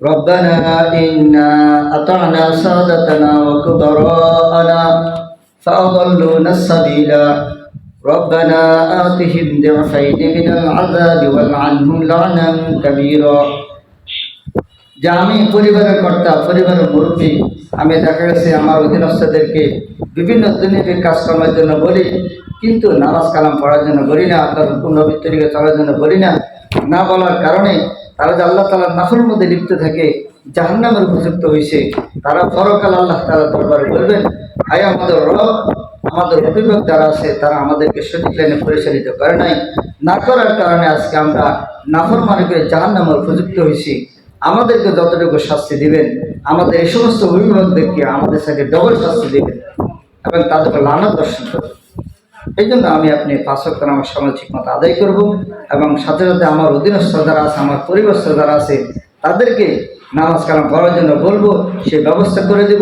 ربنا إنا أطعنا سادتنا وكبراءنا فأضلونا السبيل ربنا آتهم ضعفين من العذاب والعنهم لعنا كبيرا যে আমি পরিবারের কর্তা পরিবারের মুরব্বী আমি দেখা গেছে আমার অধীনস্থদেরকে বিভিন্ন দৈনিক কাজকর্মের জন্য বলি কিন্তু নামাজ কালাম পড়ার জন্য বলি না তার পুনর্বৃত্তরিকে চলার জন্য বলি না না বলার কারণে তারা যে আল্লাহ তালার নাফের মধ্যে লিপ্ত থাকে, জাহান্নামের উপযুক্ত হয়েছে তারা পরকাল আল্লাহ তালা দরবারে বলবেন আয় আমাদের রব, আমাদের অভিভাবক যারা আছে, তারা আমাদেরকে সঠিক লাইনে পরিচালিত করে নাই। না করার কারণে আজকে আমরা নাফর মানে করে জাহান্নামের উপযুক্ত হয়েছি আমাদেরকে যতটুকু শাস্তি দিবেন, আমাদের এই সমস্ত অভিভাবকদেরকে আমাদের সাথে ডবল শাস্তি দিবেন এবং তাদেরকে লানা দর্শন করবেন। এই জন্য আমি আপনি পাঁচ করে আমার সময় ঠিক মতো আদায় করব এবং সাথে সাথে আমার অধীনস্থ যারা আছে, আমার পরিবেশ যারা আছে, তাদেরকে নামাজ কালাম করার জন্য বলব, সে ব্যবস্থা করে দেব।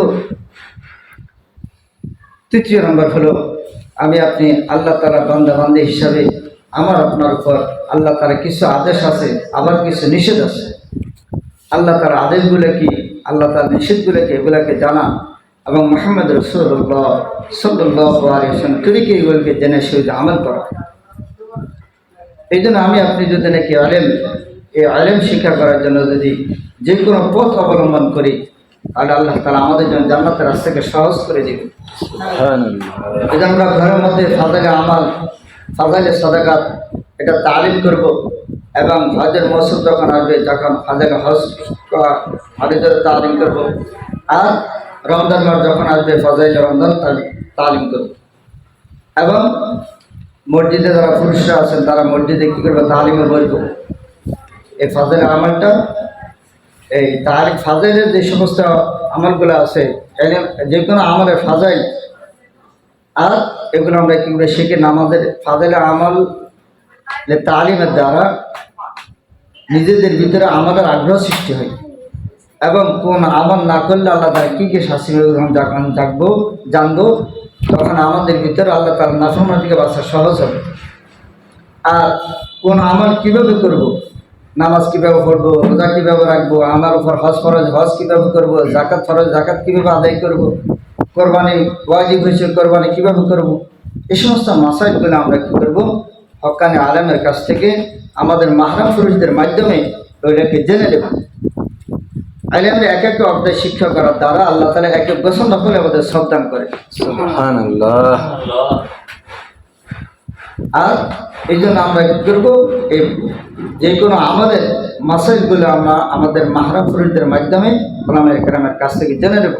তৃতীয় নম্বর হলো, আমি আপনি আল্লাহ তালা বান্দা বান্দি হিসাবে আমার আপনার উপর আল্লাহ তালা কিছু আদেশ আছে, আবার কিছু নিষেধ আছে। আল্লাহ তার আদেশগুলো কি? আল্লাহ তার নিষেধগুলো কি? এগুলাকে জানা। এবং মোহাম্মদ রসুল্লাহ সাল্লাহ তরিকে এগুলোকে জেনে সে আমল করা? এই জন্য আমি আপনি যদি নাকি আলেম এই আলেম শিক্ষা করার জন্য যদি যে কোনো পথ অবলম্বন করি তাহলে আল্লাহ তালা আমাদের জন্য জান্নাতের রাস্তাকে সহজ করে দিবে। এই যে আমরা ঘরের মধ্যে ফাজালে আমাল ফাজালে সদাকাত এটা তালিম করব এবং হজের মৌসুম যখন আসবে যখন ফাজালে হজ হজের তালিম করব। আর রমজান মাস যখন আসবে ফজাইলে রমজান তালি- তালিম করব। এবং মসজিদে যারা পুরুষরা আছেন, তারা মসজিদে কী করবে? তালিমে বলব এই ফাজালে আমলটা, এই তার ফাজাইলের যে সমস্ত আমলগুলো আছে যে কোনো আমলের ফাজাইল, আর এগুলো আমরা কী করে শিখে? আমাদের ফাজাইলে আমল, তালিমের দ্বারা নিজেদের ভিতরে আমাদের আগ্রহ সৃষ্টি হয়। এবং কোন আমল না করলে আল্লাহ তারা কী কী শাস্তি যখন যখন জাগবো জানব তখন আমাদের ভিতরে আল্লাহ তার নাফরমান থেকে বাঁচা সহজ হবে। আর কোন আমল কীভাবে করব? নামাজ কীভাবে পড়ব, রোজা কীভাবে রাখব, আমার উপর হজ ফরজ, হজ কীভাবে করব জাকাত ফরজ জাকাত কীভাবে আদায় করব, কোরবানি ওয়াজিব হয়েছে, কোরবানি কীভাবে করব এই সমস্ত মাসাইলগুলো আমরা কী করব? হকানি আলেমের কাছ থেকে আমাদের মাহরাম পুরুষদের মাধ্যমে ওইটাকে জেনে নেব। আইলে আমরা এক অধ্যায় শিক্ষা করার দ্বারা আল্লাহ তালা এক এক নকলে আমাদের সবদান করে। আর এই জন্য আমরা কি করব? এই যে কোনো আমাদের মাসাইলগুলো আমরা আমাদের মাধ্যমে ওলামের কেরামের কাছ থেকে জেনে নেব।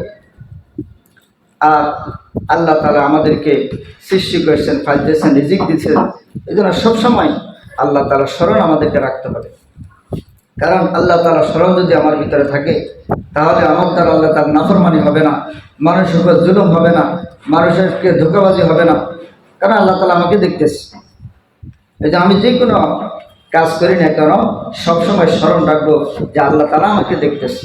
আর আল্লাহ তালা আমাদেরকে সৃষ্টি করেছেন ফাজ দিয়েছেন রিজিক দিয়েছেন। এই জন্য সবসময় আল্লাহ তালা স্মরণ আমাদেরকে রাখতে হবে। কারণ আল্লাহ তালা স্মরণ যদি আমার ভিতরে থাকে, তাহলে আমার দ্বারা আল্লাহ তার নাফরমানি হবে না, মানুষের উপর জুলুম হবে না মানুষেরকে ধোকাবাজি হবে না। কারণ আল্লাহ তালা আমাকে দেখতেছে। এই যে আমি যে কোনো কাজ করি না কেন, সবসময় স্মরণ রাখব যে আল্লাহ তালা আমাকে দেখতেছে।